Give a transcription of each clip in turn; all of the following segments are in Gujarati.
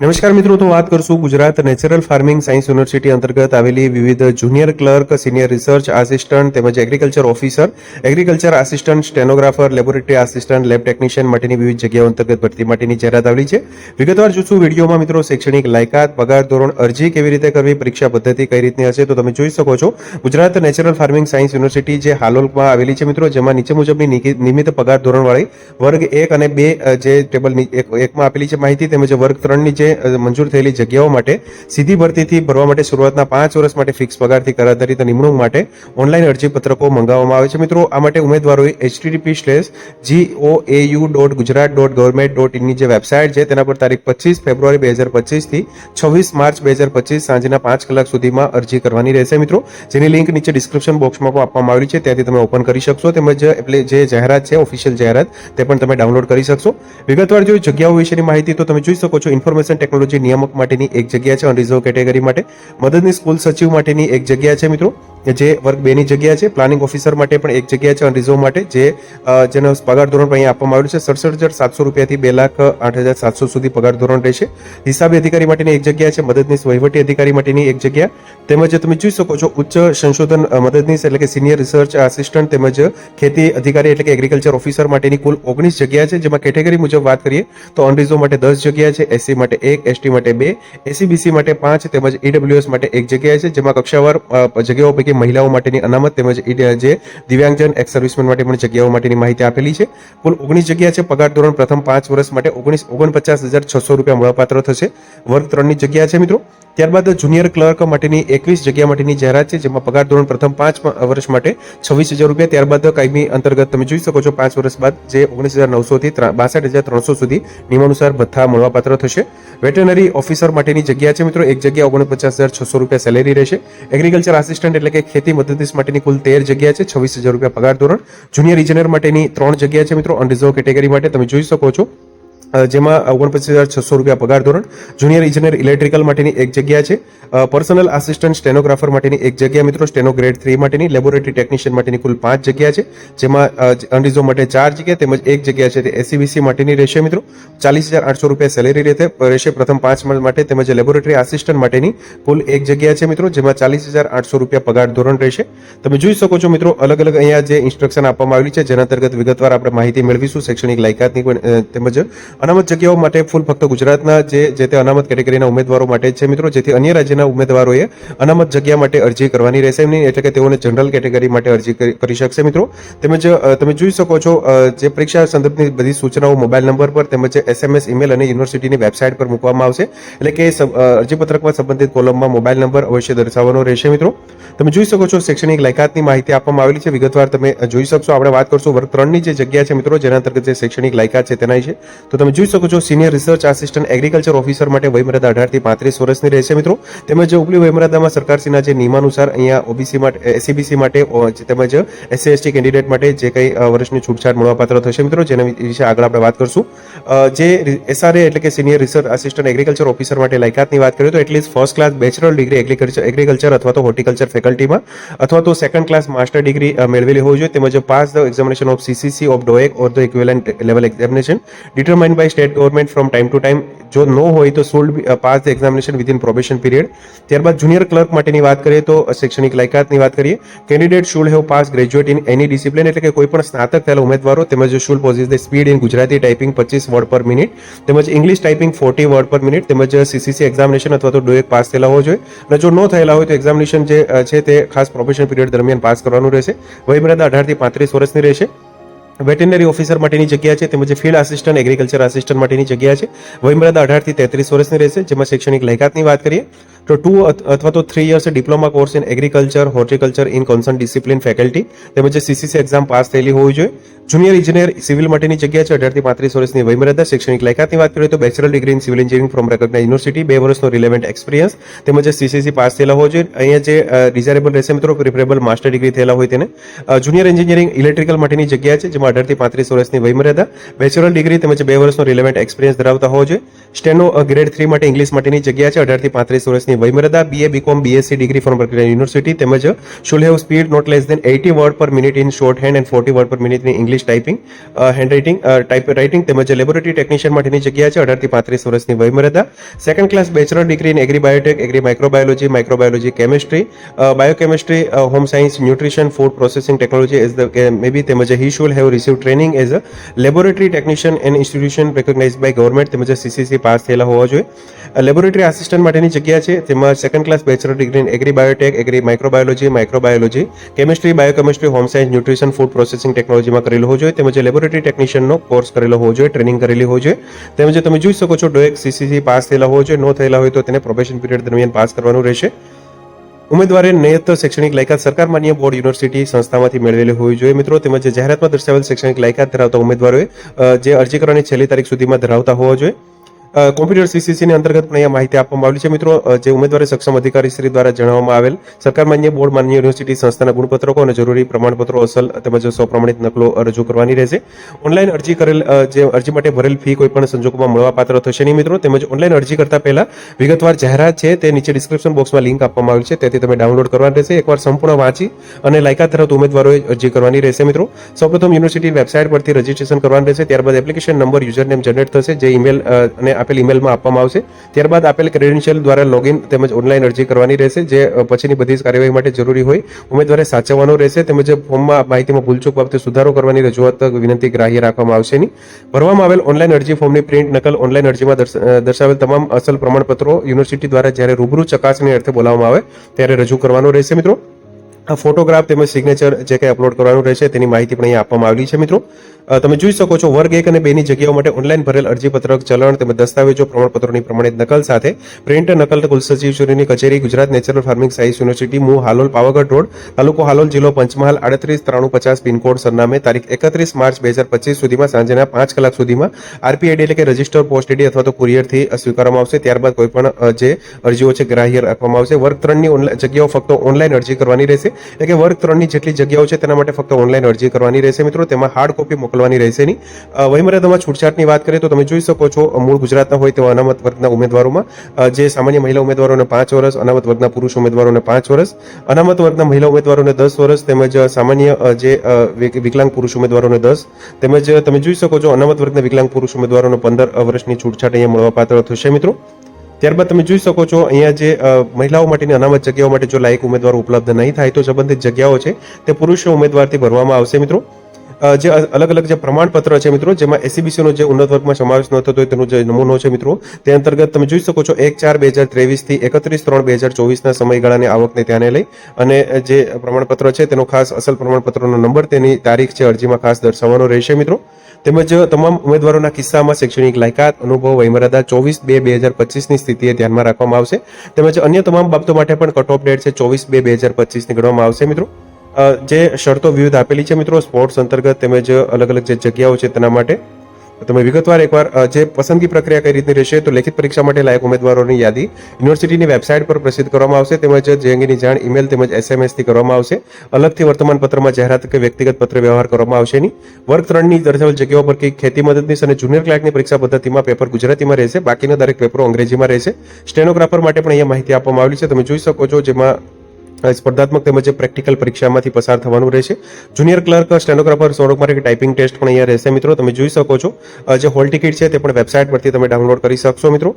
નમસ્કાર મિત્રો, તો વાત કરશું Gujarat natural farming science university અંતર્ગત આવેલી વિવિધ junior clerk, senior research assistant તેમજ agriculture officer. Agriculture assistant, stenographer, laboratory assistant, lab technician માટેની વિવિધ જગ્યાઓ અંતર્ગત ભરતી માટેની જાહેરાત આવેલી છે. વિગતવાર જોશું વિડીયોમાં મિત્રો, શૈક્ષણિક લાયકાત, પગાર ધોરણ, અરજી કેવી રીતે કરવી, પરીક્ષા પદ્ધતિ કઈ રીતની હશે તો તમે જોઈ શકો છો. Gujarat natural farming science university જે હાલોલમાં આવેલી છે મિત્રો, જેમાં નીચે મુજબની નિયમિત પગાર ધોરણવાળી વર્ગ એક અને બે જે ટેબલ એકમાં આપેલી છે માહિતી તેમજ વર્ગ ત્રણની જે મંજૂર થયેલી જગ્યાઓ માટે સીધી ભરતીથી ભરવા માટે શરૂઆતના પાંચ વર્ષ માટે ફિક્સ પગારથી કરાધારિત નિમણૂક માટે ઓનલાઈન અરજી પત્રકો મંગાવવામાં આવે છે. મિત્રો, આ માટે ઉમેદવારોએ HTTP slash GOAU dot Gujarat dot government dot ઇનની જે વેબસાઇટ છે, તેના પર તારીખ પચીસ ફેબ્રુઆરી બે હજાર પચીસથી છવ્વીસ માર્ચ બે હજાર પચીસ સાંજના પાંચ કલાક સુધીમાં અરજી કરવાની રહેશે. મિત્રો, જેની લિંક નીચે ડિસ્ક્રિપ્શન બોક્સમાં પણ આપવામાં આવેલી છે. ત્યાંથી તમે ઓપન કરી શકશો. તેમજ એટલે જે જાહેરાત છે ઓફિશિયલ જાહેરાત, તે પણ તમે ડાઉનલોડ કરી શકશો. વિગતવાર જો જગ્યાઓ વિશેની માહિતી તો તમે જોઈ શકો છો. ઇન્ફોર્મેશન ટેકનોલોજી નિયામક માટેની એક જગ્યા છે અનરિઝર્વ કેટેગરી માટે. મદદની સ્કૂલ સચિવ માટેની એક જગ્યા છે, મિત્રો. જે વર્ગ બેની જગ્યા છે પ્લાનિંગ ઓફિસર માટે પણ એક જગ્યા છે અનરિઝર્વ માટે જે જેનો પગાર ધોરણ અહીંયા આપવામાં આવ્યું છે. સડસઠ હજાર સાતસો રૂપિયાથી બે લાખ આઠ હજાર સાતસો સુધી પગાર ધોરણ રહેશે. હિસાબી અધિકારી માટેની એક જગ્યા છે, મદદનીશ વહીવટી અધિકારી માટેની એક જગ્યા. તેમજ તમે જોઈ શકો છો, ઉચ્ચ સંશોધન મદદનીશ એટલે કે સિનિયર રિસર્ચ આસિસ્ટન્ટ તેમજ ખેતી અધિકારી એટલે કે એગ્રીકલ્ચર ઓફિસર માટેની કુલ ઓગણીસ જગ્યા છે. જેમાં કેટેગરી મુજબ વાત કરીએ તો અનરિઝર્વ માટે દસ જગ્યા છે એસસી માટે એક એસટી માટે બે એસીબીસી માટે પાંચ તેમજ ઈડબ્લ્યુએસ માટે એક જગ્યા છે. જેમાં કક્ષાવાર જગ્યાઓ પૈકી મહિલાઓ માટેની અનામત તેમજ જે દિવ્યાંગજન એક્સ સર્વિસમેન માટે પણ જગ્યાઓ માટેની માહિતી આપેલી છે. કુલ ઓગણીસ જગ્યા છે. પગાર ધોરણ પ્રથમ પાંચ વર્ષ માટે ઓગણીસ ઓગણપચાસ હજાર છસો રૂપિયા મળવાપાત્ર થશે. વર્ગ ત્રણની જગ્યા છે મિત્રો. ત્યારબાદ જુનિયર ક્લર્ક માટેની એકવીસ જગ્યા માટેની જાહેરાત છે, જેમાં પગાર ધોરણ પ્રથમ પાંચ વર્ષ માટે છવ્વીસ હજાર રૂપિયા. ત્યારબાદ કાયમી અંતર્ગત તમે જોઈ શકો છો, પાંચ વર્ષ બાદ જે ઓગણીસ હજાર નવસોથી બાસઠ હજાર ત્રણસો સુધી નિયમાનુસાર ભથ્થા મળવાપાત્ર થશે. વેટરનરી ઓફિસર માટેની જગ્યા છે મિત્રો. એક જગ્યા ઓગણપચાસ હજાર છસો રૂપિયા સેલેરી રહેશે. એગ્રીકલ્ચર આસિસ્ટન્ટ એટલે કે ખેતી મદદનીશ માટેની કુલ તેર જગ્યા છે, છવ્વીસ હજાર રૂપિયા પગાર ધોરણ. જુનિયર ઇજનેર માટેની ત્રણ જગ્યા છે મિત્રો અનરિઝર્વ કેટેગરી માટે તમે જોઈ શકો છો. જેમાં ઓગણપચીસ હજાર છસો રૂપિયા પગાર ધોરણ, જુનિયર ઇજનેર ઇલેક્ટ્રિકલ માટેની એક જગ્યા છે. પર્સનલ આસિસ્ટન્ટ સ્ટેનોગ્રાફર માટેની એક જગ્યા મિત્રો, સ્ટેનો ગ્રેડ થ્રી માટેની, લેબોરેટરી ટેકનિશિયન માટેની કુલ પાંચ જગ્યા છે, જેમાં અનરિઝો માટે ચાર જગ્યા તેમજ એક જગ્યા છે તે એસીબીસી માટેની રહેશે મિત્રો. ચાલીસ હજાર આઠસો રૂપિયા સેલેરી રહેશે રહેશે પ્રથમ પાંચ month માટે તેમજ લેબોરેટરી આસિસ્ટન્ટ માટેની કુલ એક જગ્યા છે મિત્રો, જેમાં ચાલીસ હજાર આઠસો રૂપિયા પગાર ધોરણ રહેશે. તમે જોઈ શકો છો મિત્રો, અલગ અલગ અહીંયા જે ઇન્સ્ટ્રક્શન આપવામાં આવેલી છે, જેના અંતર્ગત વિગતવાર આપણે માહિતી મેળવીશું, શૈક્ષણિક લાયકાતની તેમજ અનામત જગ્યાઓ માટે ફૂલ ફક્ત ગુજરાતના જે જે તે અનામત કેટેગરીના ઉમેદવારો માટે છે. મિત્રો, જેથી અન્ય રાજ્યના ઉમેદવારોએ અનામત જગ્યા માટે અરજી કરવાની રહેશે. નહીં એટલે કે તેઓને જનરલ કેટેગરી માટે અરજી કરી શકશે. મિત્રો, તેમજ તમે જોઈ શકો છો જે પરીક્ષા સંદર્ભની બધી સૂચનાઓ મોબાઈલ નંબર પર તેમજ એસએમએસ ઈમેલ અને યુનિવર્સિટીની વેબસાઇટ પર મૂકવામાં આવશે. એટલે કે અરજીપત્રકમાં સંબંધિત કોલમમાં મોબાઈલ નંબર અવશ્ય દર્શાવવાનો રહેશે, મિત્રો. તમે જોઈ શકો છો, શૈક્ષણિક લાયકાતની માહિતી આપવામાં આવેલી છે. વિગતવાર તમે જોઈ શકશો. આપણે વાત કરશું વર્ગ ત્રણની જે જગ્યા છે, મિત્રો, જેના અંતર્ગત જે શૈક્ષણિક લાયકાત છે તેના છે. તો તમે જોઈ શકો છો senior research assistant agriculture officer માટે વયમર્યાદા અઢારથી પાંત્રીસ વર્ષની રહેશે મિત્રો. તેમજ ઉપલી વયમર્યાદામાં સરકારશ્રીના જે નિયમાનુસાર અહીંયા ઓબીસી માટે એસીબીસી માટે તેમજ એસસી એસટી કેન્ડિડેટ માટે જે કંઈ વર્ષની છૂટછાટ મળવાપાત્ર થશે મિત્રો, જેના વિશે આગળ આપણે વાત કરશું. જે એસઆરએ એટલે કે senior research assistant agriculture officer માટે લાયકાતની વાત કરીએ તો at least first class bachelor degree agriculture agriculture અથવા તો હોર્ટિકલ્ચર ફેકલ્ટીમાં અથવા તો સેકન્ડ ક્લાસ માસ્ટર ડિગ્રી મેળવેલી હોવી જોઈએ. તેમજ pass the examination of CCC of DOEACC or the equivalent level examination determined by state government from time to time જો નો હોય તો should pass the examination within probation period ત્યારબાદ જુનિયર ક્લર્ક માટેની વાત કરીએ તો શૈક્ષણિક લાયકાતની વાત કરીએ candidate should have pass graduate in any discipline એટલે કે કોઈ પણ સ્નાતક થયેલા ઉમેદવારો તેમજ should possess the speed in Gujarati typing પચીસ વર્ડ પર મિનિટ તેમજ English typing forty word per minute તેમજ સીસીસી એક્ઝામિનેશન અથવા તો ડોએક પાસ થયેલા હોવો જોઈએ. અને જો ન થયેલા હોય તો એક્ઝામિનેશન જે છે તે ખાસ પ્રોબેશન પીરિયડ દરમિયાન પાસ કરવાનું રહેશે. વયમર્યાદા અઢારથી પાંત્રીસ વર્ષની રહેશે. વેટરનરી ઓફિસર માટેની જગ્યા છે, તેમજ ફિલ્ડ આસિસ્ટન્ટ એગ્રીકલ્ચર આસિસ્ટન્ટ માટેની જગ્યા છે. વયમર્યાદા અઢારથી તેત્રીસ વર્ષની રહેશે, જેમાં શૈક્ષણિક લાયકાતની વાત કરીએ, તો ટુ અથવા તો three years diploma course in agriculture horticulture in concerned discipline faculty તેમજ સીસીસી એક્ઝામ પાસ થયેલી હોવી જોઈએ. જુનિયર ઇજનેર સિવિલ માટેની જગ્યા છે. અઢારથી પાંત્રીસ વર્ષની વયમર્યાદા શૈક્ષણિક લાયકાતની વાત કરીએ તો bachelor degree in civil engineering from recognise university, બે વર્ષનો રિલેવન્ટ એક્સપિરિયન્સ, તેમજ સીસીસી પાસ થયેલા હોય છે અહીંયા જે ડિઝાયરેબલ રહેશે મિત્રો પ્રિફરેબલ માસ્ટર ડિગ્રી થયેલા હોય તેને. જુનિયર એન્જિનિયરિંગ ઇલેક્ટ્રિકલ માટેની જગ્યા છે, જેમાં અઢારથી પાંત્રીસ વર્ષની વયમર્યાદા. બેચલર ડિગ્રી તેમજ બે વર્ષનો રિલેવન્ટ એક્સપિરિયન્સ ધરાવતા હોય છે સ્ટેનો ગ્રેડ થ્રી માટે ઇંગ્લિશ માટેની જગ્યા છે. અઢારથી પાંત્રીસ વર્ષની વયમર્યાદા. BA BCom BSc degree from university તેમજ should have speed not less than eighty word per minute in shorthand and forty word per minute in English typing handwriting typewriting તેમજ લેબોરેટરી ટેકનિશિયન માટેની જગ્યા છે, અઢારથી પાંત્રીસ વર્ષની વયમર્યાદા second class bachelor degree in agri biotech agri microbiology microbiology chemistry biochemistry home science nutrition food processing technology as the may be તેમજ he should have receive training as a laboratory technician and institution recognise by government તેમજ સીસીસી પાસ થયેલા હોવા જોઈએ. લેબોરેટરી આસિસ્ટન્ટ માટેની જગ્યા છે તેમાં second class bachelor degree in agri biotech agri microbiology microbiology chemistry biochemistry home science nutrition food processing ટેકનોલોજીમાં કરેલું હોવું જોઈએ, તેમજ લેબોરેટરી ટેકનિશિયનનો કોર્સ કરેલો હોવો જોઈએ ટ્રેનિંગ કરેલી હોવી જોઈએ. તેમજ તમે જોઈ શકો છો, ડોએક સીસીસી પાસ થયેલા હોવો જોઈએ, ન થયેલા હોય તો તેને પ્રોબેશન પીરિયડ દરમિયાન પાસ કરવાનું રહેશે. ઉમેદવારે નિયત શૈક્ષણિક લાયકાત સરકાર માન્ય બોર્ડ, યુનિવર્સિટી સંસ્થામાંથી મેળવેલી હોવી જોઈએ. મિત્રો, તેમજ જાહેરાતમાં દર્શાવેલ શૈક્ષણિક લાયકાત ધરાવતા ઉમેદવારોએ જે અરજી કરવાની છેલ્લી તારીખ સુધીમાં ધરાવતા હોવા જોઈએ. કોમ્પ્યુટર સીસીસીની અંતર્ગત પણ અહીંયા માહિતી આપવામાં આવેલી છે. મિત્રો જે ઉમેદવારે સક્ષમ અધિકારી શ્રી દ્વારા જણાવવામાં આવેલ, સરકાર માન્ય બોર્ડ, માન્ય યુનિવર્સિટી સંસ્થાના ગુણપત્રકો અને જરૂરી પ્રમાણપત્રો અસલ તેમજ સ્વપ્રમાણિત નકલો રજૂ કરવાની રહેશે. ઓનલાઈન અરજી કરેલ જે અરજી માટે ભરેલ ફી કોઈ પણ સંજોગોમાં મળવાપાત્ર થશે નહીં. મિત્રો, તેમજ ઓનલાઈન અરજી કરતા પહેલા વિગતવાર જાહેરાત છે તે નીચે ડિસ્ક્રિપ્શન બોક્સમાં લિંક આપવામાં આવેલ છે. તેથી તમે ડાઉનલોડ કરવાની રહેશે. એકવાર સંપૂર્ણ વાંચી અને લાયકાત ધરાવતા ઉમેદવારોએ અરજી કરવાની રહેશે. મિત્રો, સૌપ્રથમ યુનિવર્સિટી વેબસાઇટ પરથી રજીસ્ટ્રેશન કરવાનું રહેશે. ત્યારબાદ application number user name generate થશે, જે ઈમેલ અને આપેલ ઈમેલમાં આપવામાં આવશે. ત્યારબાદ આપેલ ક્રેડેન્શિયલ દ્વારા લોગિન તેમજ ઓનલાઈન અરજી કરવાની રહેશે, જે પછીની બધી જ કાર્યવાહી માટે જરૂરી હોય. ઉમેદવારે સાચવવાનો રહેશે, તેમજ ફોર્મમાં માહિતીમાં ભૂલચૂક બાબતે સુધારો કરવાની રજૂઆત વિનંતી ગ્રાહ્ય રાખવામાં આવશે નહીં. ભરવામાં આવેલ ઓનલાઈન અરજી ફોર્મની પ્રિન્ટ નકલ ઓનલાઈન અરજીમાં દર્શ- દર્શાવેલ તમામ અસલ પ્રમાણપત્રો યુનિવર્સિટી દ્વારા જ્યારે રૂબરૂ ચકાસણી અર્થે બોલાવવામાં આવે, ત્યારે રજૂ કરવાનો રહેશે, મિત્રો. આ ફોટોગ્રાફ તેમજ સિગ્નેચર જે કંઈ અપલોડ કરવાનું રહેશે, તેની માહિતી પણ અહીંયા આપવામાં આવેલી છે, મિત્રો. તમે જોઈ શકો છો, વર્ગ એક અને બેની જગ્યાઓ માટે ઓનલાઈન ભરેલ અરજીપત્રક, ચલણ તેમજ દસ્તાવેજો પ્રમાણપત્રોની પ્રમાણિત નકલ સાથે પ્રિન્ટ નકલ કુલસચિવશ્રીની કચેરી, Gujarat natural farming science university મુ હાલોલ, પાવાગઢ રોડ, તાલુકો હાલોલ, જિલ્લો પંચમહાલ, આડત્રીસ, ત્રાણું, પચાસ, પિનકોડ, સરનામે, તારીખ એકત્રીસ માર્ચ બે હજાર પચીસ સુધીમાં સાંજના પાંચ કલાક સુધીમાં આરપીઆઈડી એટલે કે રજિસ્ટર પોસ્ટ આઈડી અથવા તો કુરિયરથી સ્વીકારવામાં આવશે. ત્યારબાદ કોઈ પણ જે અરજીઓ છે, ગ્રાહ્ય રાખવામાં આવશે. વર્ગ ત્રણની જગ્યાઓ ફક્ત ઓનલાઈન અરજી કરવાની રહેશે. એટલે કે વર્ગ ત્રણની જેટલી જગ્યાઓ છે, તેના માટે ફક્ત ઓનલાઈન અરજી કરવાની રહેશે. મિત્રો, તેમાં હાર્ડ કોપી મોકલવાની રહેશે નહીં. વયમર્યાદામાં છૂટછાટની વાત કરીએ તો તમે જોઈ શકો છો મૂળ ગુજરાતના હોય તેવા અનામત વર્ગના ઉમેદવારોમાં જે સામાન્ય મહિલા ઉમેદવારોને પાંચ વર્ષ, અનામત વર્ગના પુરુષ ઉમેદવારોને પાંચ વર્ષ, અનામત વર્ગના મહિલા ઉમેદવારોને દસ વર્ષ, તેમજ સામાન્ય જે વિકલાંગ પુરુષ ઉમેદવારોને દસ, તેમજ તમે જોઈ શકો છો અનામત વર્ગના વિકલાંગ પુરુષ ઉમેદવારોને પંદર વર્ષની છૂટછાટ અહીંયા મળવાપાત્ર થશે મિત્રો. ત્યારબાદ તમે જોઈ શકો છો અહીંયા જે મહિલાઓ માટેની અનામત જગ્યાઓ માટે જો લાયક ઉમેદવારો ઉપલબ્ધ નહીં થાય તો સંબંધિત જગ્યાઓ છે તે પુરુષ ઉમેદવારથી ભરવામાં આવશે મિત્રો. જે અલગ અલગ જે પ્રમાણપત્ર છે મિત્રો, જેમાં એસીબીસીનો જે ઉન્નત વર્ગમાં સમાવેશ ન થતો હોય તેનો જે નમૂનો છે મિત્રો, તે અંતર્ગત તમે જોઈ શકો છો એક ચાર બે હજાર ત્રેવીસથી એકત્રીસ ત્રણ બે હજાર ચોવીસના સમયગાળાની આવકને ધ્યાને લઈ અને જે પ્રમાણપત્ર છે તેનો ખાસ અસલ પ્રમાણપત્રનો નંબર, તેની તારીખ છે અરજીમાં ખાસ દર્શાવવાનો રહેશે મિત્રો. તેમજ તમામ ઉમેદવારોના કિસ્સામાં શૈક્ષણિક લાયકાત, અનુભવ, વયમર્યાદા ચોવીસ બે બે હજાર પચીસની સ્થિતિએ ધ્યાનમાં રાખવામાં આવશે. તેમજ અન્ય તમામ બાબતો માટે પણ કટ ઓફ ડેટ છે ચોવીસ બે બે હજાર પચીસની ગણવામાં આવશે મિત્રો. જે શરતો વિવિધ આપેલી છે મિત્રો સ્પોર્ટ્સ અંતર્ગત તેમજ અલગ અલગ જે જગ્યાઓ છે તેના માટે તમે વિગતવાર એકવાર જે પસંદગી પ્રક્રિયા કઈ રીતની રહેશે તો લેખિત પરીક્ષા માટે લાયક ઉમેદવારોની યાદી યુનિવર્સિટીની વેબસાઇટ પર પ્રસિદ્ધ કરવામાં આવશે, તેમજ જે અંગેની જાણ ઈમેલ તેમજ એસએમએસથી કરવામાં આવશે. અલગથી વર્તમાન પત્રમાં જાહેરાત કે વ્યક્તિગત પત્ર વ્યવહાર કરવામાં આવશે નહીં. વર્ગ ત્રણની દર્શાવેલ જગ્યાઓ પર કંઈક ખેતી મદદનીશ અને જુનિયર ક્લાર્કની પરીક્ષા પદ્ધતિમાં પેપર ગુજરાતીમાં રહેશે, બાકીના દરેક પેપરો અંગ્રેજીમાં રહેશે. સ્ટેનોગ્રાફર માટે પણ અહીંયા માહિતી આપવામાં આવેલી છે, તમે જોઈ શકો છો જેમાં સ્પર્ધાત્મક તેમજ પ્રેક્ટિકલ પરીક્ષામાંથી પસાર થવાનું રહેશે. જુનિયર ક્લર્ક, સ્ટેનોગ્રાફર સ્વરૂપ માટે ટાઈપિંગ ટેસ્ટ પણ અહીંયા રહેશે મિત્રો. તમે જોઈ શકો છો. જે હોલ ટિકિટ છે તે પણ વેબસાઇટ પરથી તમે ડાઉનલોડ કરી શકશો મિત્રો.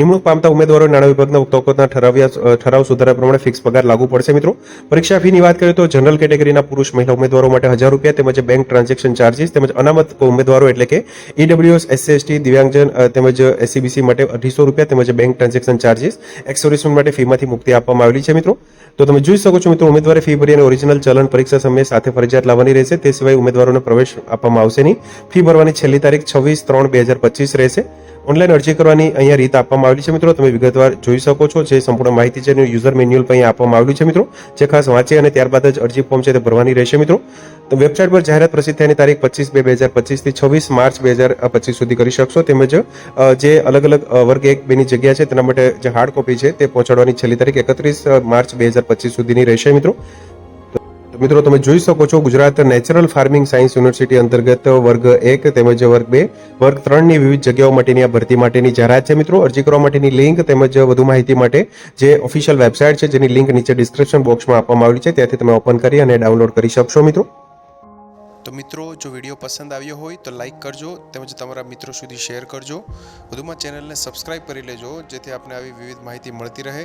નિમણૂક પામતા ઉમેદવારો નાણાં વિભાગના તોકોના ઠરાવ્યા ઠરાવ સુધારા પ્રમાણે ફિક્સ પગાર લાગુ પડશે મિત્રો. પરીક્ષા ફીની વાત કરીએ તો જનરલ કેટેગરીના પુરુષ, મહિલા ઉમેદવારો માટે હજાર રૂપિયા તેમજ બેંક ટ્રાન્ઝેક્શન ચાર્જીસ તેમજ અનામત ઉમેદવારો એટલે કે ઈડબ્લ્યુએસ એસસી દિવ્યાંગજન તેમજ એસીબીસી માટે અઢીસો રૂપિયા તેમજ બેંક ટ્રાન્ઝેક્શન ચાર્જીસ. એક્સોરિસમેન્ટ માટે ફીમાંથી મુક્તિ આપવામાં આવેલી છે મિત્રો. તો તમે જોઈ શકો છો મિત્રો, ઉમેદવારે ફી ભરી અને ઓરિજિનલ ચલણ પરીક્ષા સમયે સાથે ફરજિયાત લાવવાની રહેશે. તે સિવાય ઉમેદવારોને પ્રવેશ આપવામાં આવશે નહીં. ફી ભરવાની છેલ્લી તારીખ છવ્વીસ ત્રણ બે હજાર પચીસ રહેશે. ઓનલાઈન અરજી કરવાની અહીંયા રીત આપવામાં આવેલી છે મિત્રો. તમે વિગતવાર જોઈ શકો છો જે સંપૂર્ણ માહિતી છે એનું યુઝર મેન્યુઅલ પણ અહીંયા આપવામાં આવેલું છે મિત્રો. જે ખાસ વાંચે અને ત્યારબાદ જ અરજી ફોર્મ છે તે ભરવાની રહેશે મિત્રો. તો વેબસાઇટ પર જાહેરાત પ્રસિદ્ધ થયાની તારીખ પચીસ બે બે હજાર પચીસથી છવ્વીસ માર્ચ બે હજાર પચીસ સુધી કરી શકશો. તેમજ જે અલગ અલગ વર્ગ એક બેની જગ્યા છે તેના માટે જે હાર્ડ કોપી છે તે પહોંચાડવાની છેલ્લી તારીખ એકત્રીસ માર્ચ બે હજાર પચીસ સુધીની રહેશે મિત્રો. મિત્રો તમે જોઈ શકો છો Gujarat natural farming science university અંતર્ગત વર્ગ એક તેમજ વર્ગ બે, વર્ગ ત્રણની વિવિધ જગ્યાઓ માટેની આ ભરતી માટેની જાહેરાત છે. મિત્રો, અરજી કરવા માટેની લિંક તેમજ વધુ માહિતી માટે જે ઓફિશિયલ વેબસાઇટ છે, જેની લિંક નીચે ડિસ્ક્રિપ્શન બોક્સમાં આપવામાં આવેલી છે, ત્યાંથી તમે ઓપન કરી અને ડાઉનલોડ કરી શકશો મિત્રો. તો મિત્રો, જો વીડિયો પસંદ આવ્યો હોય તો લાઇક કરજો, તેમજ તમારા મિત્રો સુધી શેર કરજો. વધુમાં ચેનલને સબસ્ક્રાઇબ કરી લેજો, જેથી આપને આવી વિવિધ માહિતી મળતી રહે.